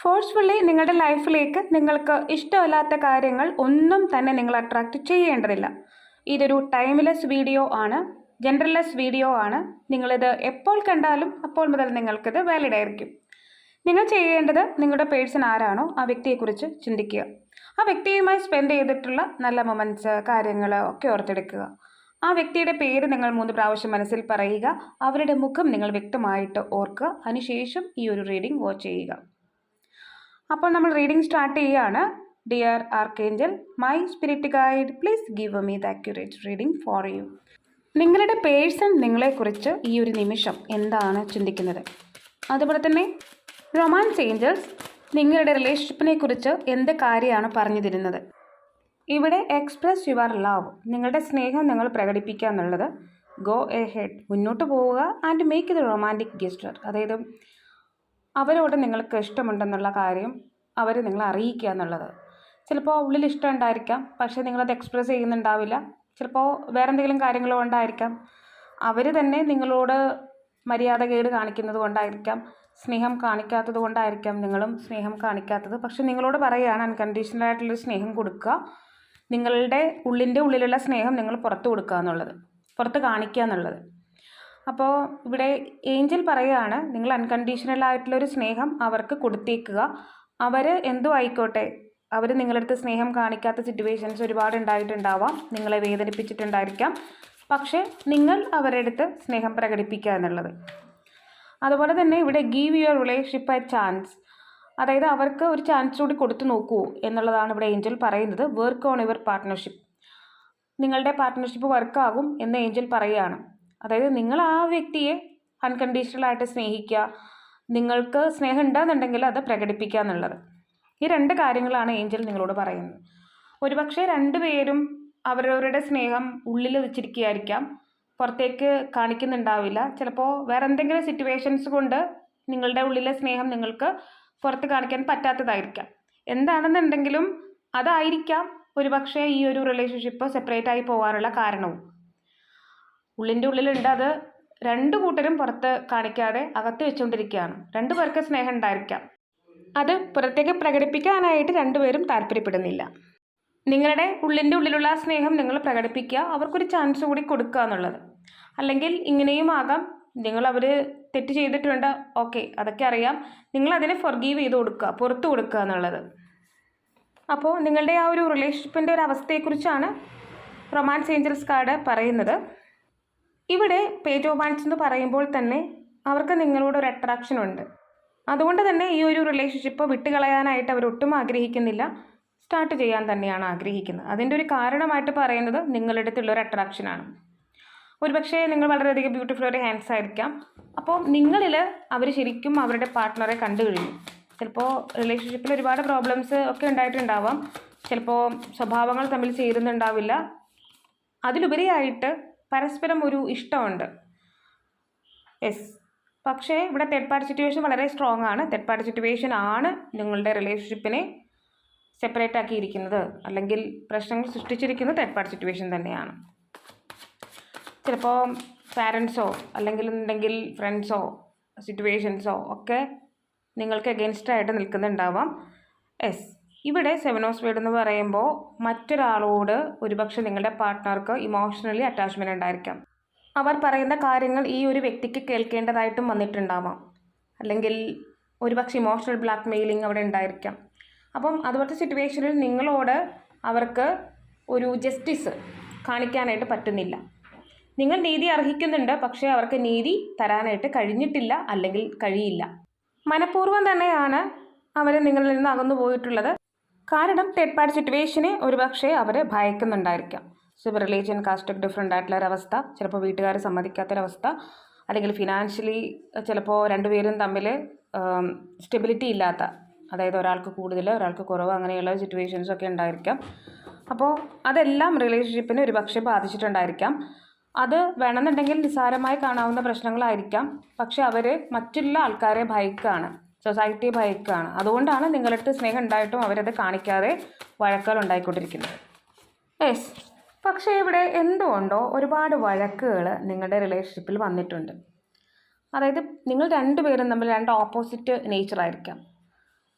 Forcefully നിങ്ങളുടെ ലൈഫിലേക്ക് നിങ്ങൾക്ക് ഇഷ്ടമല്ലാത്ത കാര്യങ്ങൾ ഒന്നും തന്നെ നിങ്ങൾ അട്രാക്റ്റ് ചെയ്യേണ്ടതില്ല. ഇതൊരു ടൈംലെസ് വീഡിയോ ആണ് ജനറൽലെസ് വീഡിയോ ആണ്. നിങ്ങളിത് എപ്പോൾ കണ്ടാലും അപ്പോൾ മുതൽ നിങ്ങൾക്കിത് വാലിഡ് ആയിരിക്കും. നിങ്ങൾ ചെയ്യേണ്ടത് നിങ്ങളുടെ പേഴ്സൺ ആരാണോ ആ വ്യക്തിയെക്കുറിച്ച് ചിന്തിക്കുക. ആ വ്യക്തിയുമായി സ്പെൻഡ് ചെയ്തിട്ടുള്ള നല്ല മൊമെന്റ്സ് കാര്യങ്ങൾ ഒക്കെ ഓർത്തെടുക്കുക. ആ വ്യക്തിയുടെ പേര് നിങ്ങൾ മൂന്ന് പ്രാവശ്യം മനസ്സിൽ പറയുക. അവരുടെ മുഖം നിങ്ങൾ വ്യക്തമായിട്ട് ഓർക്കുക. അതിനുശേഷം ഈ ഒരു റീഡിംഗ് വാച്ച് ചെയ്യുക. അപ്പോൾ നമ്മൾ റീഡിംഗ് സ്റ്റാർട്ട് ചെയ്യുകയാണ് dear archangel my spirit guide please give me the accurate reading for you നിങ്ങളുടെ പേഴ്സൺ നിങ്ങളെക്കുറിച്ച് ഈ ഒരു നിമിഷം എന്താണ് ചിന്തിക്കുന്നത്? അതുപോലെ തന്നെ റൊമാൻസ് ഏഞ്ചൽസ് നിങ്ങളുടെ റിലേഷൻഷിപ്പിനെ കുറിച്ച് എന്ത് കാര്യമാണ് പറഞ്ഞു തരുന്നത്? ഇവിടെ എക്സ്പ്രസ് യുവർ ലവ് നിങ്ങളുടെ സ്നേഹം നിങ്ങൾ പ്രകടിപ്പിക്കുക എന്നുള്ളത് ഗോ എ ഹെഡ് മുന്നോട്ട് പോവുക ആൻഡ് മേക്ക് ഇത് റൊമാന്റിക് ഗെസ്റ്റർ അതായത് അവരോട് നിങ്ങൾക്ക് ഇഷ്ടമുണ്ടെന്നുള്ള കാര്യം അവർ നിങ്ങളെ അറിയിക്കുക എന്നുള്ളത്. ചിലപ്പോൾ ഉള്ളിൽ ഇഷ്ടം ഉണ്ടായിരിക്കാം പക്ഷേ നിങ്ങളത് എക്സ്പ്രസ് ചെയ്യുന്നുണ്ടാവില്ല. ചിലപ്പോൾ വേറെ എന്തെങ്കിലും കാര്യങ്ങൾ കൊണ്ടായിരിക്കാം. അവർ തന്നെ നിങ്ങളോട് മര്യാദ കേട് കാണിക്കുന്നത് കൊണ്ടായിരിക്കാം സ്നേഹം കാണിക്കാത്തത് കൊണ്ടായിരിക്കാം നിങ്ങളും സ്നേഹം കാണിക്കാത്തത്. പക്ഷെ നിങ്ങളോട് പറയുകയാണ് അൺകണ്ടീഷണൽ ആയിട്ടുള്ളൊരു സ്നേഹം കൊടുക്കുക. നിങ്ങളുടെ ഉള്ളിന്റെ ഉള്ളിലുള്ള സ്നേഹം നിങ്ങൾ പുറത്ത് കൊടുക്കുക എന്നുള്ളത് പുറത്ത് കാണിക്കുക എന്നുള്ളത്. അപ്പോൾ ഇവിടെ ഏഞ്ചൽ പറയുകയാണ് നിങ്ങൾ അൺകണ്ടീഷണൽ ആയിട്ടുള്ളൊരു സ്നേഹം അവർക്ക് കൊടുത്തേക്കുക. അവർ എന്തോ ആയിക്കോട്ടെ. അവർ നിങ്ങളടുത്ത് സ്നേഹം കാണിക്കാത്ത സിറ്റുവേഷൻസ് ഒരുപാട് ഉണ്ടായിട്ടുണ്ടാവാം. നിങ്ങളെ വേദനിപ്പിച്ചിട്ടുണ്ടായിരിക്കാം. പക്ഷേ നിങ്ങൾ അവരുടെ അടുത്ത് സ്നേഹം പ്രകടിപ്പിക്കുക എന്നുള്ളത്. അതുപോലെ തന്നെ ഇവിടെ give your relationship a chance അതായത് അവർക്ക് ഒരു ചാൻസ് കൂടി കൊടുത്തു നോക്കൂ എന്നുള്ളതാണ് ഇവിടെ ഏഞ്ചൽ പറയുന്നത്. വർക്ക് ഓൺ യുവർ പാർട്ട്ണർഷിപ്പ് നിങ്ങളുടെ പാർട്ട്ണർഷിപ്പ് വർക്കാകും എന്ന് ഏഞ്ചൽ പറയുകയാണ്. അതായത് നിങ്ങൾ ആ വ്യക്തിയെ അൺകണ്ടീഷണലായിട്ട് സ്നേഹിക്കുക നിങ്ങൾക്ക് സ്നേഹം ഉണ്ടെന്നുണ്ടെങ്കിൽ അത് പ്രകടിപ്പിക്കുക എന്നുള്ളത്. ഈ രണ്ട് കാര്യങ്ങളാണ് ഏഞ്ചൽ നിങ്ങളോട് പറയുന്നത്. ഒരുപക്ഷെ രണ്ടുപേരും അവരവരുടെ സ്നേഹം ഉള്ളിൽ വെച്ചിരിക്കുകയായിരിക്കാം പുറത്തേക്ക് കാണിക്കുന്നുണ്ടാവില്ല. ചിലപ്പോൾ വേറെ എന്തെങ്കിലും സിറ്റുവേഷൻസ് കൊണ്ട് നിങ്ങളുടെ ഉള്ളിലെ സ്നേഹം നിങ്ങൾക്ക് പുറത്ത് കാണിക്കാൻ പറ്റാത്തതായിരിക്കാം. എന്താണെന്നുണ്ടെങ്കിലും അതായിരിക്കാം ഒരുപക്ഷെ ഈ ഒരു റിലേഷൻഷിപ്പ് സെപ്പറേറ്റ് ആയി പോകാനുള്ള കാരണവും. ഉള്ളിന്റെ ഉള്ളിലുണ്ട്. അത് രണ്ട് കൂട്ടരും പുറത്ത് കാണിക്കാതെ അകത്ത് വെച്ചുകൊണ്ടിരിക്കുകയാണ് രണ്ടു പേർക്ക് സ്നേഹം ഉണ്ടായിരിക്കാം. അത് പുറത്തേക്ക് പ്രകടിപ്പിക്കാനായിട്ട് രണ്ടുപേരും താല്പര്യപ്പെടുന്നില്ല. നിങ്ങളുടെ ഉള്ളിന്റെ ഉള്ളിലുള്ള സ്നേഹം നിങ്ങൾ പ്രകടിപ്പിക്കുക. അവർക്കൊരു ചാൻസ് കൂടി കൊടുക്കുക എന്നുള്ളത്. അല്ലെങ്കിൽ ഇങ്ങനെയും ആകാം. നിങ്ങൾ അവർ തെറ്റ് ചെയ്തിട്ടുണ്ട്. ഓക്കെ അതൊക്കെ അറിയാം. നിങ്ങൾ അതിനെ ഫൊർഗീവ് ചെയ്ത് കൊടുക്കുക പുറത്ത് കൊടുക്കുക എന്നുള്ളത്. അപ്പോൾ നിങ്ങളുടെ ആ ഒരു റിലേഷൻഷിപ്പിന്റെ ഒരു അവസ്ഥയെക്കുറിച്ചാണ് റൊമാൻസ് ഏഞ്ചൽസ് കാർഡ് പറയുന്നത്. ഇവിടെ പേജ് വാൻസ് എന്ന് പറയുമ്പോൾ തന്നെ അവർക്ക് നിങ്ങളോട് ഒരു അട്രാക്ഷൻ ഉണ്ട്. അതുകൊണ്ട് തന്നെ ഈ ഒരു റിലേഷൻഷിപ്പ് വിട്ടുകളയാനായിട്ട് അവർ ഒട്ടും ആഗ്രഹിക്കുന്നില്ല. സ്റ്റാർട്ട് ചെയ്യാൻ തന്നെയാണ് ആഗ്രഹിക്കുന്നത്. അതിന്റെ ഒരു കാരണമായിട്ട് പറയുന്നത് നിങ്ങളുടെ അടുത്തുള്ള ഒരു അട്രാക്ഷനാണ് ഒരുപക്ഷേ നിങ്ങൾ വളരെയധികം ബ്യൂട്ടിഫുൾ ഒരു ഹാൻഡ്സ് ആയിരിക്കാം. അപ്പോൾ നിങ്ങളിൽ അവർ ശരിക്കും അവരുടെ പാർട്ട്ണറെ കണ്ടു കഴിഞ്ഞു. ചിലപ്പോൾ റിലേഷൻഷിപ്പിൽ ഒരുപാട് പ്രോബ്ലംസ് ഒക്കെ ഉണ്ടായിട്ടുണ്ടാവാം. ചിലപ്പോൾ സ്വഭാവങ്ങൾ തമ്മിൽ ചേരുന്നുണ്ടാവില്ല. അതിലുപരിയായിട്ട് പരസ്പരം ഒരു ഇഷ്ടമുണ്ട്. യെസ് പക്ഷേ ഇവിടെ തേർഡ് പാർട്ടി സിറ്റുവേഷൻ വളരെ സ്ട്രോങ് ആണ്. തേർഡ് പാർട്ടി സിറ്റുവേഷൻ ആണ് നിങ്ങളുടെ റിലേഷൻഷിപ്പിനെ സെപ്പറേറ്റ് ആക്കിയിരിക്കുന്നത്. അല്ലെങ്കിൽ പ്രശ്നങ്ങൾ സൃഷ്ടിച്ചിരിക്കുന്നത് തേർഡ് പാർട്ടി സിറ്റുവേഷൻ തന്നെയാണ്. ചിലപ്പോൾ പാരൻസോ അല്ലെങ്കിൽ ഉണ്ടെങ്കിൽ ഫ്രണ്ട്സോ സിറ്റുവേഷൻസോ ഒക്കെ നിങ്ങൾക്ക് എഗെയിൻസ്റ്റായിട്ട് നിൽക്കുന്നുണ്ടാവാം. യെസ് ഇവിടെ സെവൻ ഓഫ് സ്പീഡ് എന്ന് പറയുമ്പോൾ മറ്റൊരാളോട് ഒരുപക്ഷെ നിങ്ങളുടെ പാർട്ട്ണർക്ക് ഇമോഷണലി അറ്റാച്ച്മെന്റ് ഉണ്ടായിരിക്കാം. അവർ പറയുന്ന കാര്യങ്ങൾ ഈ ഒരു വ്യക്തിക്ക് കേൾക്കേണ്ടതായിട്ടും വന്നിട്ടുണ്ടാവാം. അല്ലെങ്കിൽ ഒരുപക്ഷെ ഇമോഷണൽ ബ്ലാക്ക് മെയിലിംഗ് അവിടെ ഉണ്ടായിരിക്കാം. അപ്പം അതുപോലത്തെ സിറ്റുവേഷനിൽ നിങ്ങളോട് അവർക്ക് ഒരു ജസ്റ്റിസ് കാണിക്കാനായിട്ട് പറ്റുന്നില്ല. നിങ്ങൾ നീതി അർഹിക്കുന്നുണ്ട് പക്ഷേ അവർക്ക് നീതി തരാനായിട്ട് കഴിഞ്ഞിട്ടില്ല അല്ലെങ്കിൽ കഴിയില്ല. മനഃപൂർവം തന്നെയാണ് അവർ നിങ്ങളിൽ നിന്ന് അകന്നു പോയിട്ടുള്ളത് കാരണം തേർഡ് പാർട്ടി സിറ്റുവേഷനെ ഒരുപക്ഷെ അവർ ഭയക്കുന്നുണ്ടായിരിക്കാം. സോ റിലീജിയൻ കാസ്റ്റ് ഒക്കെ ഡിഫറെന്റ് ആയിട്ടുള്ള ഒരവസ്ഥ. ചിലപ്പോൾ വീട്ടുകാർ സമ്മതിക്കാത്തൊരവസ്ഥ. അല്ലെങ്കിൽ ഫിനാൻഷ്യലി ചിലപ്പോൾ രണ്ടുപേരും തമ്മിൽ സ്റ്റെബിലിറ്റി ഇല്ലാത്ത അതായത് ഒരാൾക്ക് കൂടുതൽ ഒരാൾക്ക് കുറവ് അങ്ങനെയുള്ള സിറ്റുവേഷൻസ് ഒക്കെ ഉണ്ടായിരിക്കാം. അപ്പോൾ അതെല്ലാം റിലേഷൻഷിപ്പിനെ ഒരു പക്ഷേ ബാധിച്ചിട്ടുണ്ടായിരിക്കാം. അത് വേണമെന്നുണ്ടെങ്കിൽ നിസ്സാരമായി കാണാവുന്ന പ്രശ്നങ്ങളായിരിക്കാം. പക്ഷെ അവർ മറ്റുള്ള ആൾക്കാരെ ഭയക്കാണ് സൊസൈറ്റിയെ ഭയക്കാണ് അതുകൊണ്ടാണ് നിങ്ങളടുത്ത് സ്നേഹം ഉണ്ടായിട്ടും അവരത് കാണിക്കാതെ വഴക്കുകൾ ഉണ്ടായിക്കൊണ്ടിരിക്കുന്നത്. യെസ് പക്ഷേ ഇവിടെ എന്തുകൊണ്ടോ ഒരുപാട് വഴക്കുകൾ നിങ്ങളുടെ റിലേഷൻഷിപ്പിൽ വന്നിട്ടുണ്ട്. അതായത് നിങ്ങൾ രണ്ടുപേരും തമ്മിൽ രണ്ട് ഓപ്പോസിറ്റ് നേച്ചർ ആയിരിക്കാം.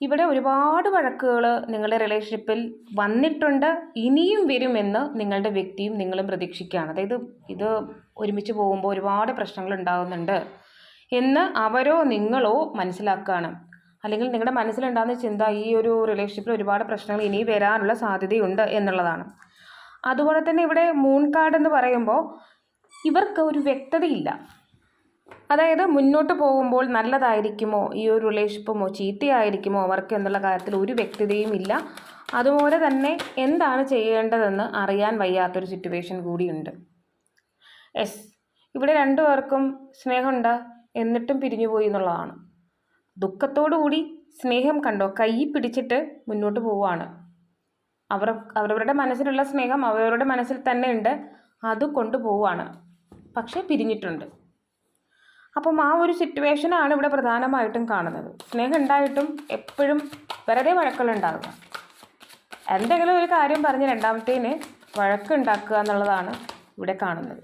ഇവിടെ ഒരുപാട് വഴക്കുകൾ നിങ്ങളുടെ റിലേഷൻഷിപ്പിൽ വന്നിട്ടുണ്ട് ഇനിയും വരുമെന്ന് നിങ്ങളുടെ വ്യക്തിയും നിങ്ങളും പ്രതീക്ഷിക്കുകയാണ്. അതായത് ഇത് ഒരുമിച്ച് പോകുമ്പോൾ ഒരുപാട് പ്രശ്നങ്ങൾ ഉണ്ടാകുന്നുണ്ട്. എന്ന് അവരോ നിങ്ങളോ മനസ്സിലാക്കുകയാണ് അല്ലെങ്കിൽ നിങ്ങളുടെ മനസ്സിലുണ്ടാകുന്ന ചിന്ത ഈ ഒരു റിലേഷൻഷിപ്പിൽ ഒരുപാട് പ്രശ്നങ്ങൾ ഇനി വരാനുള്ള സാധ്യതയുണ്ട് എന്നുള്ളതാണ്. അതുപോലെ തന്നെ ഇവിടെ മൂൺ കാർഡ് എന്ന് പറയുമ്പോൾ ഇവർക്ക് ഒരു വ്യക്തതയില്ല. അതായത് മുന്നോട്ട് പോകുമ്പോൾ നല്ലതായിരിക്കുമോ? ഈ ഒരു റിലേഷൻഷിപ്പുമോ ചീത്തയായിരിക്കുമോ അവർക്ക് എന്നുള്ള കാര്യത്തിൽ ഒരു വ്യക്തതയും ഇല്ല. അതുപോലെ തന്നെ എന്താണ് ചെയ്യേണ്ടതെന്ന് അറിയാൻ വയ്യാത്തൊരു സിറ്റുവേഷൻ കൂടിയുണ്ട് എസ് ഇവിടെ രണ്ടു പേർക്കും സ്നേഹമുണ്ട്. എന്നിട്ടും പിരിഞ്ഞുപോയി എന്നുള്ളതാണ്. ദുഃഖത്തോടുകൂടി സ്നേഹം കണ്ടോ? കൈ പിടിച്ചിട്ട് മുന്നോട്ട് പോവുകയാണ്. അവർ അവരവരുടെ മനസ്സിലുള്ള സ്നേഹം അവരവരുടെ മനസ്സിൽ തന്നെ ഉണ്ട്. അത് കൊണ്ടുപോവാണ് പക്ഷേ പിരിഞ്ഞിട്ടുണ്ട്. അപ്പം ആ ഒരു സിറ്റുവേഷനാണ് ഇവിടെ പ്രധാനമായിട്ടും കാണുന്നത്. സ്നേഹം ഉണ്ടായിട്ടും എപ്പോഴും വെറുതെ വഴക്കുകളുണ്ടാകുക എന്തെങ്കിലും ഒരു കാര്യം പറഞ്ഞ് രണ്ടാമത്തേന് വഴക്കുണ്ടാക്കുക എന്നുള്ളതാണ് ഇവിടെ കാണുന്നത്.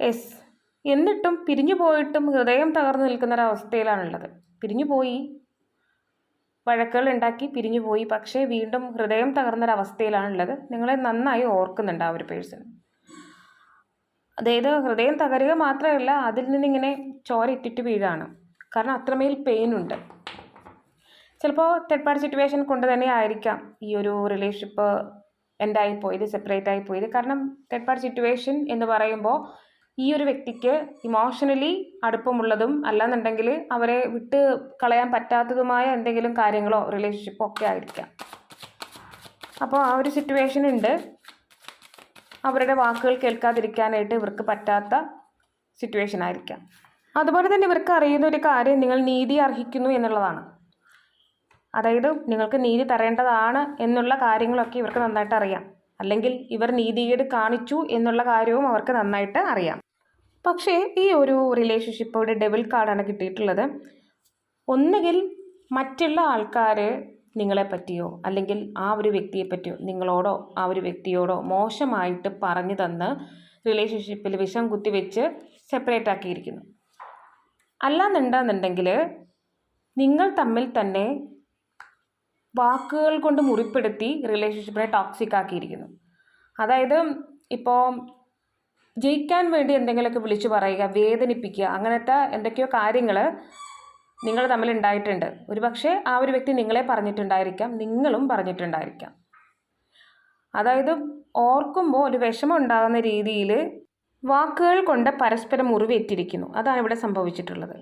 എസ് എന്നിട്ടും പിരിഞ്ഞു പോയിട്ടും ഹൃദയം തകർന്നു നിൽക്കുന്ന ഒരവസ്ഥയിലാണുള്ളത് പിരിഞ്ഞു പോയി. വഴക്കുകൾ ഉണ്ടാക്കി പിരിഞ്ഞു പോയി. പക്ഷേ വീണ്ടും ഹൃദയം തകർന്നൊരവസ്ഥയിലാണുള്ളത്. നിങ്ങളെ നന്നായി ഓർക്കുന്നുണ്ട് ആ ഒരു പേഴ്സൺ. അതായത് ഹൃദയം തകരുക മാത്രമല്ല അതിൽ നിന്നിങ്ങനെ ചോര ഇട്ടിട്ട് വീഴാണ്. കാരണം അത്രമേൽ പെയിൻ ഉണ്ട് ചിലപ്പോൾ തേർഡ് പാർട്ടി സിറ്റുവേഷൻ കൊണ്ട് തന്നെ ആയിരിക്കാം ഈ ഒരു റിലേഷൻഷിപ്പ് എൻഡായി പോയത് സെപ്പറേറ്റ് ആയി പോയത് കാരണം തേർഡ് പാർട്ടി സിറ്റുവേഷൻ എന്ന് പറയുമ്പോൾ ഈ ഒരു വ്യക്തിക്ക് ഇമോഷണലി അടുപ്പമുള്ളതും അല്ലാന്നുണ്ടെങ്കിൽ അവരെ വിട്ട് കളയാൻ പറ്റാത്തതുമായ എന്തെങ്കിലും കാര്യങ്ങളോ റിലേഷൻഷിപ്പോ ഒക്കെ ആയിരിക്കാം. അപ്പോൾ ആ ഒരു സിറ്റുവേഷൻ ഉണ്ട്. അവരുടെ വാക്കുകൾ കേൾക്കാതിരിക്കാനായിട്ട് ഇവർക്ക് പറ്റാത്ത സിറ്റുവേഷൻ ആയിരിക്കാം. അതുപോലെ തന്നെ ഇവർക്ക് അറിയുന്ന ഒരു കാര്യം നിങ്ങൾ നീതി അർഹിക്കുന്നു എന്നുള്ളതാണ്. അതായത് നിങ്ങൾക്ക് നീതി തരേണ്ടതാണ് എന്നുള്ള കാര്യങ്ങളൊക്കെ ഇവർക്ക് നന്നായിട്ട് അറിയാം. അല്ലെങ്കിൽ ഇവർ നീതിയേട് കാണിച്ചു എന്നുള്ള കാര്യവും അവർക്ക് നന്നായിട്ട് അറിയാം. പക്ഷേ ഈ ഒരു റിലേഷൻഷിപ്പോടെ ഡെവിൽ കാർഡാണ് കിട്ടിയിട്ടുള്ളത്. ഒന്നുകിൽ മറ്റുള്ള ആൾക്കാർ നിങ്ങളെ പറ്റിയോ അല്ലെങ്കിൽ ആ ഒരു വ്യക്തിയെ പറ്റിയോ നിങ്ങളോടോ ആ ഒരു വ്യക്തിയോടോ മോശമായിട്ട് പറഞ്ഞു തന്ന് റിലേഷൻഷിപ്പിൽ വിഷം കുത്തിവെച്ച് സെപ്പറേറ്റ് ആക്കിയിരിക്കുന്നു. അല്ലാന്നുണ്ടെന്നുണ്ടെങ്കിൽ നിങ്ങൾ തമ്മിൽ തന്നെ വാക്കുകൾ കൊണ്ട് മുറിപ്പെടുത്തി റിലേഷൻഷിപ്പിനെ ടോക്സിക് ആക്കിയിരിക്കുന്നു. അതായത് ഇപ്പോൾ ജയിക്കാൻ വേണ്ടി എന്തെങ്കിലുമൊക്കെ വിളിച്ചു പറയുക വേദനിപ്പിക്കുക അങ്ങനത്തെ എന്തൊക്കെയോ കാര്യങ്ങൾ നിങ്ങൾ തമ്മിൽ ഉണ്ടായിട്ടുണ്ട്. ഒരുപക്ഷെ ആ ഒരു വ്യക്തി നിങ്ങളെ പറഞ്ഞിട്ടുണ്ടായിരിക്കാം നിങ്ങളും പറഞ്ഞിട്ടുണ്ടായിരിക്കാം. അതായത് ഓർക്കുമ്പോൾ ഒരു വിഷമം ഉണ്ടാകുന്ന രീതിയിൽ വാക്കുകൾ കൊണ്ട് പരസ്പരം മുറിവേറ്റിരിക്കുന്നു. അതാണ് ഇവിടെ സംഭവിച്ചിട്ടുള്ളത്.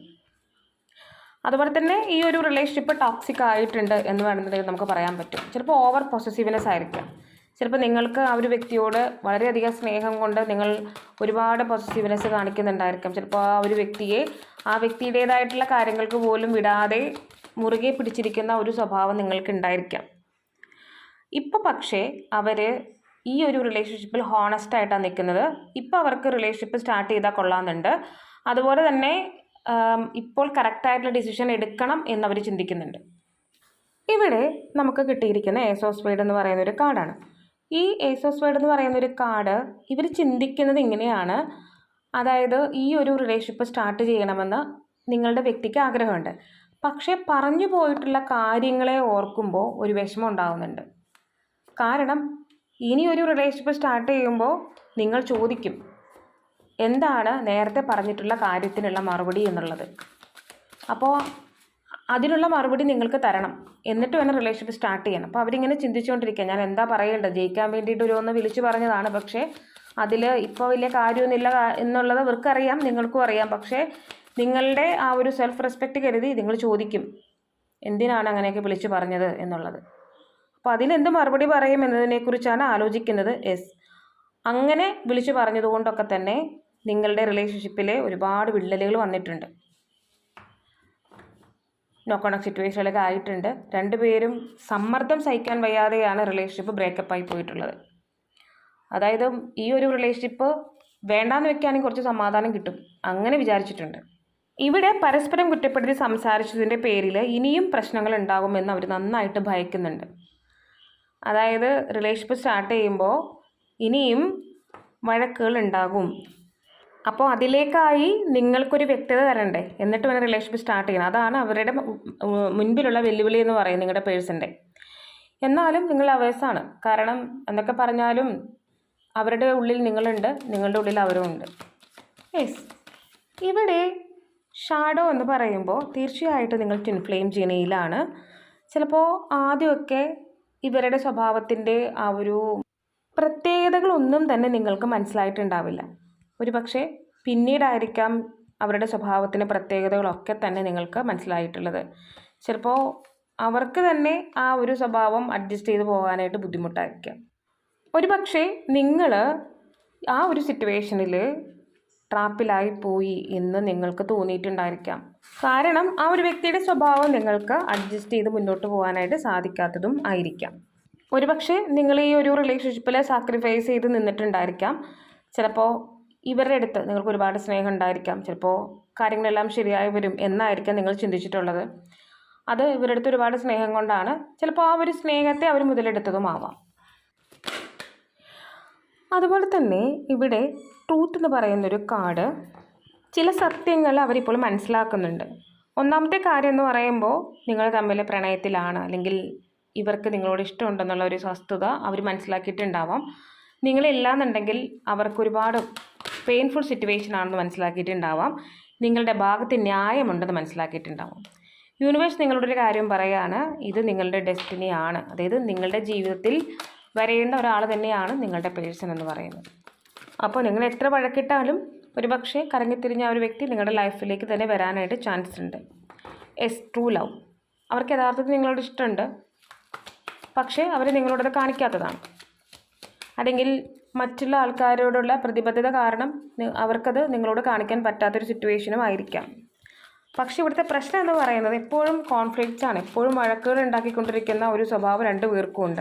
അതുപോലെ തന്നെ ഈ ഒരു റിലേഷൻഷിപ്പ് ടോക്സിക് ആയിട്ടുണ്ട് എന്ന് വേണമെന്നുണ്ടെങ്കിൽ നമുക്ക് പറയാൻ പറ്റും. ചിലപ്പോൾ ഓവർ പൊസസീവ്നെസ് ആയിരിക്കാം. ചിലപ്പോൾ നിങ്ങൾക്ക് ആ ഒരു വ്യക്തിയോട് വളരെയധികം സ്നേഹം കൊണ്ട് നിങ്ങൾ ഒരുപാട് പോസിറ്റീവ്നെസ് കാണിക്കുന്നുണ്ടായിരിക്കാം. ചിലപ്പോൾ ആ ഒരു വ്യക്തിയെ ആ വ്യക്തിയുടേതായിട്ടുള്ള കാര്യങ്ങൾക്ക് പോലും വിടാതെ മുറുകെ പിടിച്ചിരിക്കുന്ന ഒരു സ്വഭാവം നിങ്ങൾക്ക് ഉണ്ടായിരിക്കാം ഇപ്പോൾ പക്ഷേ അവർ ഈ ഒരു റിലേഷൻഷിപ്പിൽ ഹോണസ്റ്റ് ആയിട്ടാണ് നിൽക്കുന്നത് ഇപ്പോൾ അവർക്ക് റിലേഷൻഷിപ്പ് സ്റ്റാർട്ട് ചെയ്താൽ കൊള്ളാമെന്നുണ്ട്. അതുപോലെ തന്നെ ഇപ്പോൾ കറക്റ്റായിട്ടുള്ള ഡിസിഷൻ എടുക്കണം എന്നവർ ചിന്തിക്കുന്നുണ്ട്. ഇവിടെ നമുക്ക് കിട്ടിയിരിക്കുന്ന ഏസോസ് വേഡ് എന്ന് പറയുന്ന ഒരു കാർഡാണ്. ഈ ഏസോസ് വേർഡ് എന്ന് പറയുന്ന ഒരു കാർഡ് ഇവർ ചിന്തിക്കുന്നത് ഇങ്ങനെയാണ്. അതായത് ഈ ഒരു റിലേഷൻഷിപ്പ് സ്റ്റാർട്ട് ചെയ്യണമെന്ന് നിങ്ങളുടെ വ്യക്തിക്ക് ആഗ്രഹമുണ്ട്. പക്ഷേ പറഞ്ഞു പോയിട്ടുള്ള കാര്യങ്ങളെ ഓർക്കുമ്പോൾ ഒരു വിഷമം ഉണ്ടാകുന്നുണ്ട് കാരണം ഇനി ഒരു റിലേഷൻഷിപ്പ് സ്റ്റാർട്ട് ചെയ്യുമ്പോൾ നിങ്ങൾ ചോദിക്കും എന്താണ് നേരത്തെ പറഞ്ഞിട്ടുള്ള കാര്യത്തിനുള്ള മറുപടി എന്നുള്ളത്. അപ്പോൾ അതിനുള്ള മറുപടി നിങ്ങൾക്ക് തരണം. എന്നിട്ട് വേണം റിലേഷൻഷിപ്പ് സ്റ്റാർട്ട് ചെയ്യണം അപ്പോൾ അവരിങ്ങനെ ചിന്തിച്ചുകൊണ്ടിരിക്കുക ഞാൻ എന്താ പറയേണ്ടത്? ജയിക്കാൻ വേണ്ടിയിട്ട് ഒരു ഒന്ന് വിളിച്ചു പറഞ്ഞതാണ്. പക്ഷേ അതിൽ ഇപ്പോൾ വലിയ കാര്യമൊന്നുമില്ല എന്നുള്ളത് അവർക്കറിയാം. നിങ്ങൾക്കും അറിയാം. പക്ഷേ നിങ്ങളുടെ ആ ഒരു സെൽഫ് റെസ്പെക്റ്റ് കരുതി നിങ്ങൾ ചോദിക്കും. എന്തിനാണ് അങ്ങനെയൊക്കെ വിളിച്ചു പറഞ്ഞത് എന്നുള്ളത്. അപ്പോൾ അതിനെന്ത് മറുപടി പറയും എന്നതിനെക്കുറിച്ചാണ് ആലോചിക്കുന്നത് എസ് അങ്ങനെ വിളിച്ചു പറഞ്ഞതുകൊണ്ടൊക്കെ തന്നെ നിങ്ങളുടെ റിലേഷൻഷിപ്പിലെ ഒരുപാട് വിള്ളലുകൾ വന്നിട്ടുണ്ട്. നോ കോണക്ട് സിറ്റുവേഷനിലൊക്കെ ആയിട്ടുണ്ട്. രണ്ടുപേരും സമ്മർദ്ദം സഹിക്കാൻ വയ്യാതെയാണ് റിലേഷൻഷിപ്പ് ബ്രേക്കപ്പ് ആയി പോയിട്ടുള്ളത്. അതായത് ഈ ഒരു റിലേഷൻഷിപ്പ് വേണ്ടാന്ന് വെക്കുകയാണെങ്കിൽ കുറച്ച് സമാധാനം കിട്ടും. അങ്ങനെ വിചാരിച്ചിട്ടുണ്ട്. ഇവിടെ പരസ്പരം കുറ്റപ്പെടുത്തി സംസാരിച്ചതിന്റെ പേരിൽ ഇനിയും പ്രശ്നങ്ങൾ ഉണ്ടാകുമെന്ന് അവർ നന്നായിട്ട് ഭയക്കുന്നുണ്ട്. അതായത് റിലേഷൻഷിപ്പ് സ്റ്റാർട്ട് ചെയ്യുമ്പോൾ ഇനിയും വഴക്കുകൾ ഉണ്ടാകും. അപ്പോൾ അതിലേക്കായി നിങ്ങൾക്കൊരു വ്യക്തത തരണ്ടേ? എന്നിട്ട് വേണം റിലേഷൻഷിപ്പ് സ്റ്റാർട്ട് ചെയ്യണം അതാണ് അവരുടെ മുൻപിലുള്ള വെല്ലുവിളി എന്ന് പറയുന്നത് നിങ്ങളുടെ പേഴ്സന്റെ. എന്നാലും നിങ്ങൾ അവേഴ്സാണ് കാരണം എന്തൊക്കെ പറഞ്ഞാലും അവരുടെ ഉള്ളിൽ നിങ്ങളുണ്ട് നിങ്ങളുടെ ഉള്ളിൽ അവരും ഉണ്ട്. യെസ് ഇവിടെ ഷാഡോ എന്ന് പറയുമ്പോൾ തീർച്ചയായിട്ടും നിങ്ങൾ ട്വിൻഫ്ലെയിം ഫ്ലെയിം ജനയിലാണ് ചിലപ്പോൾ ആദ്യമൊക്കെ ഇവരുടെ സ്വഭാവത്തിന്റെ ആ ഒരു പ്രത്യേകതകളൊന്നും തന്നെ നിങ്ങൾക്ക് മനസ്സിലായിട്ടുണ്ടാവില്ല. ഒരു പക്ഷേ പിന്നീടായിരിക്കാം അവരുടെ സ്വഭാവത്തിന്റെ പ്രത്യേകതകളൊക്കെ തന്നെ നിങ്ങൾക്ക് മനസ്സിലായിട്ടുള്ളത്. ചിലപ്പോൾ അവർക്ക് തന്നെ ആ ഒരു സ്വഭാവം അഡ്ജസ്റ്റ് ചെയ്ത് പോകാനായിട്ട് ബുദ്ധിമുട്ടായിരിക്കാം. ഒരു പക്ഷേ നിങ്ങൾ ആ ഒരു സിറ്റുവേഷനിൽ ട്രാപ്പിലായി പോയി എന്ന് നിങ്ങൾക്ക് തോന്നിയിട്ടുണ്ടായിരിക്കാം. കാരണം ആ ഒരു വ്യക്തിയുടെ സ്വഭാവം നിങ്ങൾക്ക് അഡ്ജസ്റ്റ് ചെയ്ത് മുന്നോട്ട് പോകാനായിട്ട് സാധിക്കാത്തതും ആയിരിക്കാം. ഒരുപക്ഷെ നിങ്ങൾ ഈ ഒരു റിലേഷൻഷിപ്പിൽ സാക്രിഫൈസ് ചെയ്ത് നിന്നിട്ടുണ്ടായിരിക്കാം. ചിലപ്പോൾ ഇവരുടെ അടുത്ത് നിങ്ങൾക്ക് ഒരുപാട് സ്നേഹം ഉണ്ടായിരിക്കാം. ചിലപ്പോൾ കാര്യങ്ങളെല്ലാം ശരിയായി വരും എന്നായിരിക്കാം നിങ്ങൾ ചിന്തിച്ചിട്ടുള്ളത്. അത് ഇവരുടെ അടുത്ത് ഒരുപാട് സ്നേഹം കൊണ്ടാണ്. ചിലപ്പോൾ ആ ഒരു സ്നേഹത്തെ അവർ മുതലെടുത്തതുമാവാം. അതുപോലെ തന്നെ ഇവിടെ ട്രൂത്ത് എന്ന് പറയുന്നൊരു കാർഡ് ചില സത്യങ്ങൾ അവരിപ്പോൾ മനസ്സിലാക്കുന്നുണ്ട്. ഒന്നാമത്തെ കാര്യം എന്ന് പറയുമ്പോൾ നിങ്ങൾ തമ്മിൽ പ്രണയത്തിലാണ് അല്ലെങ്കിൽ ഇവർക്ക് നിങ്ങളോട് ഇഷ്ടമുണ്ടെന്നുള്ള ഒരു വസ്തുത അവർ മനസ്സിലാക്കിയിട്ടുണ്ടാവാം. നിങ്ങളില്ലാന്നുണ്ടെങ്കിൽ അവർക്ക് ഒരുപാട് പെയിൻഫുൾ സിറ്റുവേഷൻ ആണെന്ന് മനസ്സിലാക്കിയിട്ടുണ്ടാവാം. നിങ്ങളുടെ ഭാഗത്ത് ന്യായമുണ്ടെന്ന് മനസ്സിലാക്കിയിട്ടുണ്ടാവാം. യൂണിവേഴ്സ് നിങ്ങളോടൊരു കാര്യം പറയുകയാണ് ഇത് നിങ്ങളുടെ ഡെസ്റ്റിനി ആണ്. അതായത് നിങ്ങളുടെ ജീവിതത്തിൽ വരേണ്ട ഒരാൾ തന്നെയാണ് നിങ്ങളുടെ പേഴ്സൺ എന്ന് പറയുന്നത്. അപ്പോൾ നിങ്ങൾ എത്ര വഴക്കിട്ടാലും ഒരുപക്ഷെ കറങ്ങിത്തിരിഞ്ഞ ഒരു വ്യക്തി നിങ്ങളുടെ ലൈഫിലേക്ക് തന്നെ വരാനായിട്ട് ചാൻസ് ഉണ്ട്. എസ് ട്രൂ ലവ് അവർക്ക് യഥാർത്ഥത്തിൽ നിങ്ങളോട് ഇഷ്ടമുണ്ട്. പക്ഷേ അവർ നിങ്ങളോടത് കാണിക്കാത്തതാണ്. അല്ലെങ്കിൽ മറ്റുള്ള ആൾക്കാരോടുള്ള പ്രതിബദ്ധത കാരണം അവർക്കത് നിങ്ങളോട് കാണിക്കാൻ പറ്റാത്തൊരു സിറ്റുവേഷനും ആയിരിക്കാം. പക്ഷേ ഇവിടുത്തെ പ്രശ്നം എന്ന് പറയുന്നത് എപ്പോഴും കോൺഫ്ലിക്റ്റ്സ് ആണ്. എപ്പോഴും വഴക്കുകൾ ഉണ്ടാക്കിക്കൊണ്ടിരിക്കുന്ന ഒരു സ്വഭാവം രണ്ടു പേർക്കും ഉണ്ട്.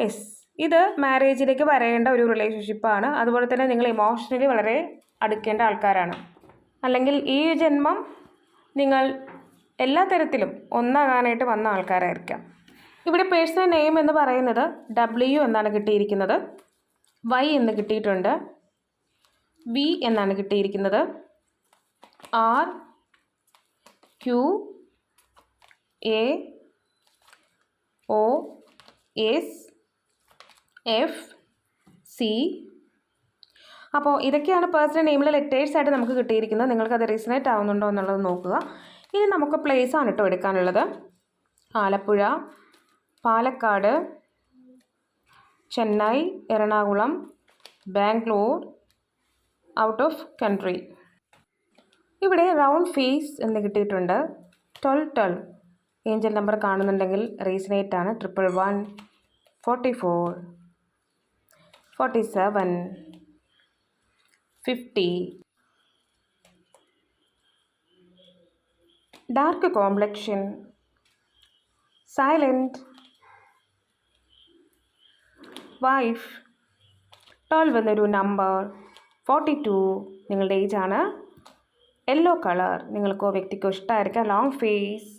യെസ് ഇത് മാരേജിലേക്ക് വരേണ്ട ഒരു റിലേഷൻഷിപ്പാണ് അതുപോലെ തന്നെ നിങ്ങൾ ഇമോഷണലി വളരെ അടുക്കേണ്ട ആൾക്കാരാണ്. അല്ലെങ്കിൽ ഈ ജന്മം നിങ്ങൾ എല്ലാ തരത്തിലും ഒന്നാകാനായിട്ട് വന്ന ആൾക്കാരായിരിക്കാം. ഇവിടെ പേഴ്സണൽ നെയിം എന്ന് പറയുന്നത് ഡബ്ല്യു എന്നാണ് കിട്ടിയിരിക്കുന്നത്. വൈ എന്ന് കിട്ടിയിട്ടുണ്ട്. വി എന്നാണ് കിട്ടിയിരിക്കുന്നത്. R Q A O S F C അപ്പോൾ ഇതൊക്കെയാണ് പേഴ്സണൽ നെയിമിലെ ലെറ്റേഴ്സ് ആയിട്ട് നമുക്ക് കിട്ടിയിരിക്കുന്നത്. നിങ്ങൾക്ക് നിങ്ങൾക്കത് റീസണേറ്റ് ആവുന്നുണ്ടോ എന്നുള്ളത് നോക്കുക. ഇനി നമുക്ക് പ്ലേസ് ആണ് കേട്ടോ എടുക്കാനുള്ളത്. Alappuzha Palakkad Chennai Ernakulam Bangalore out of country ഇവിടെ റൗണ്ട് ഫീസ് എന്ന് കിട്ടിയിട്ടുണ്ട്. ട്വൽവ് ട്വൽവ് ഏഞ്ചൽ നമ്പർ കാണുന്നുണ്ടെങ്കിൽ റീസണേറ്റ് ആണ്. Triple one forty four forty seven fifty dark complexion silent wife twelve എന്നൊരു നമ്പർ ഫോർട്ടി ടു നിങ്ങളുടെ ആണ്. യെല്ലോ കളർ നിങ്ങൾക്കോ വ്യക്തിക്കോ ഇഷ്ടമായിരിക്കാം long face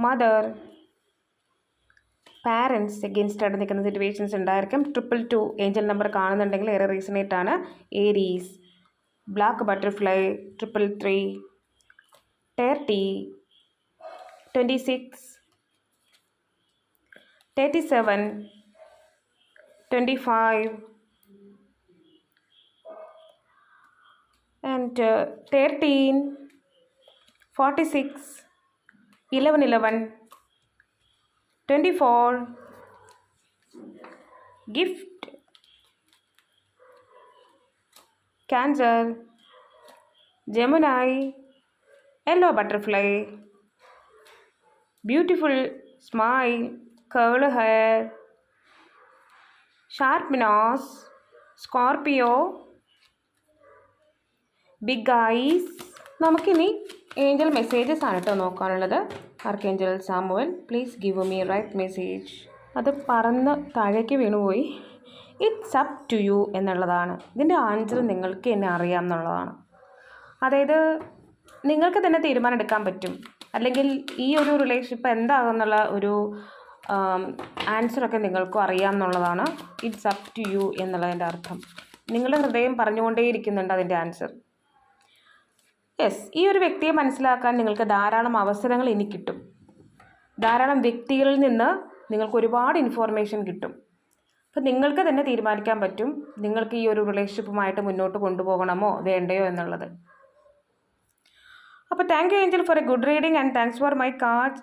mother parents against ആയിട്ട് നിൽക്കുന്ന സിറ്റുവേഷൻസ് ഉണ്ടായിരിക്കും. ട്രിപ്പിൾ ടു ഏഞ്ചൽ നമ്പർ കാണുന്നുണ്ടെങ്കിൽ ഏറെ റീസണേറ്റ് ആണ്. Aries black butterfly triple three thirty twenty six thirty seven 25 and uh, 13 46 11 11 24 gift cancer gemini yellow butterfly beautiful smile curly hair curl hair sharp nose Scorpio big eyes. നമുക്കിനി angel messages ആണ് കേട്ടോ നോക്കാനുള്ളത്. Archangel Samuel. Please give me right message. അത് പറന്ന് താഴേക്ക് വീണുപോയി. It's up to you എന്നുള്ളതാണ്. ഇതിന്റെ answer നിങ്ങൾക്ക് തന്നെ അറിയാം എന്നുള്ളതാണ്. അതായത് നിങ്ങൾക്ക് തന്നെ തീരുമാനം എടുക്കാൻ പറ്റും. അല്ലെങ്കിൽ ഈ ഒരു റിലേഷൻഷിപ്പ് എന്താകുന്നുള്ള ഒരു ആൻസറൊക്കെ നിങ്ങൾക്കും അറിയാം എന്നുള്ളതാണ് ഇറ്റ്സ് അപ് ടു യു എന്നുള്ളതിന്റെ അർത്ഥം. നിങ്ങളുടെ ഹൃദയം പറഞ്ഞുകൊണ്ടേയിരിക്കുന്നുണ്ട് അതിന്റെ ആൻസർ. യെസ് ഈ ഒരു വ്യക്തിയെ മനസ്സിലാക്കാൻ നിങ്ങൾക്ക് ധാരാളം അവസരങ്ങൾ ഇനി കിട്ടും. ധാരാളം വ്യക്തികളിൽ നിന്ന് നിങ്ങൾക്ക് ഒരുപാട് ഇൻഫോർമേഷൻ കിട്ടും. അപ്പം നിങ്ങൾക്ക് തന്നെ തീരുമാനിക്കാൻ പറ്റും നിങ്ങൾക്ക് ഈ ഒരു റിലേഷൻഷിപ്പുമായിട്ട് മുന്നോട്ട് കൊണ്ടുപോകണമോ വേണ്ടയോ എന്നുള്ളത്. അപ്പോൾ thank you angel for a good reading and thanks for my cards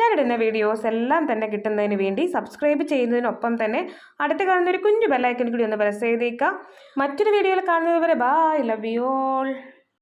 ഞാനിടുന്ന വീഡിയോസ് എല്ലാം തന്നെ കിട്ടുന്നതിന് വേണ്ടി സബ്സ്ക്രൈബ് ചെയ്യുന്നതിനൊപ്പം തന്നെ അടുത്ത് കാണുന്ന ഒരു കുഞ്ഞു ബെല്ലൈക്കൻ കൂടി ഒന്ന് പ്രസ് ചെയ്തേക്കാം. മറ്റൊരു വീഡിയോയിൽ കാണുന്നത് വരെ ബൈ ലവ് യു ഓൾ